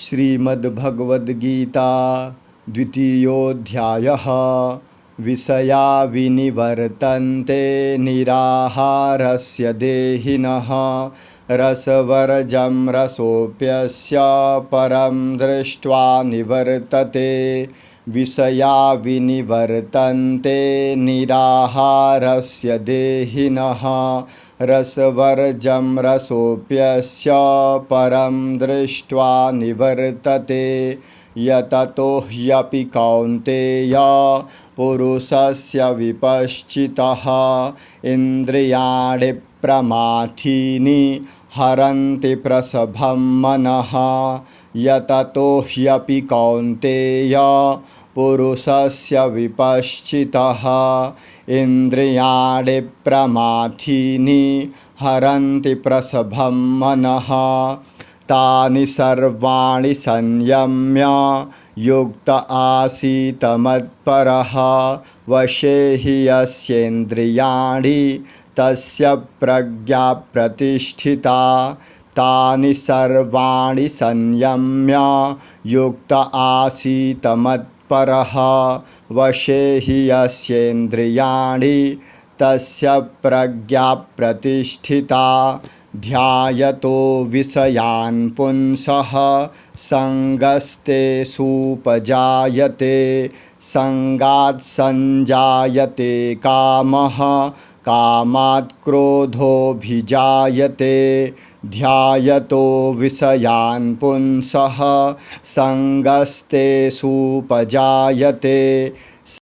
श्रीमद्भगवद्गीता द्वितीयोऽध्यायः। विषया विनिवर्तन्ते निराहारस्य देहिनः रसवर्जं रसोऽप्यस्य परं दृष्ट्वा निवर्तते विषया विनिवर्तन्ते निराहारस्य देहिनः। रसवर्जं रसोऽप्यस्य परं दृष्ट्वा निवर्तते यततो ह्यपि कौन्तेय पुरुषस्य विपश्चितः इन्द्रियाणि प्रमाथीनि हरन्ति प्रसभं मनः। यततो ह्यपि कौन्तेय पुरुषस्य विपश्चितः। इन्द्रियाणि प्रमाथीनि हरन्ति प्रसभं मनः। तानि सर्वाणि संयम्य युक्त आसीतमत्परः वशे हि यस्येन्द्रियाणि तस्य प्रज्ञा प्रतिष्ठिता तानि सर्वाणि संयम्य युक्त आसीतमत्परः वशे हि यस्येन्द्रियाणि तस्य प्रज्ञा प्रतिष्ठिता ध्यायतो विषयान् पुंसः सङ्गस्ते सुपजायते सङ्गात् सञ्जायते कामः कामात् क्रोधोऽभिजायते। ध्यायतो विषयान् पुंसः सङ्गस्ते सुपजायते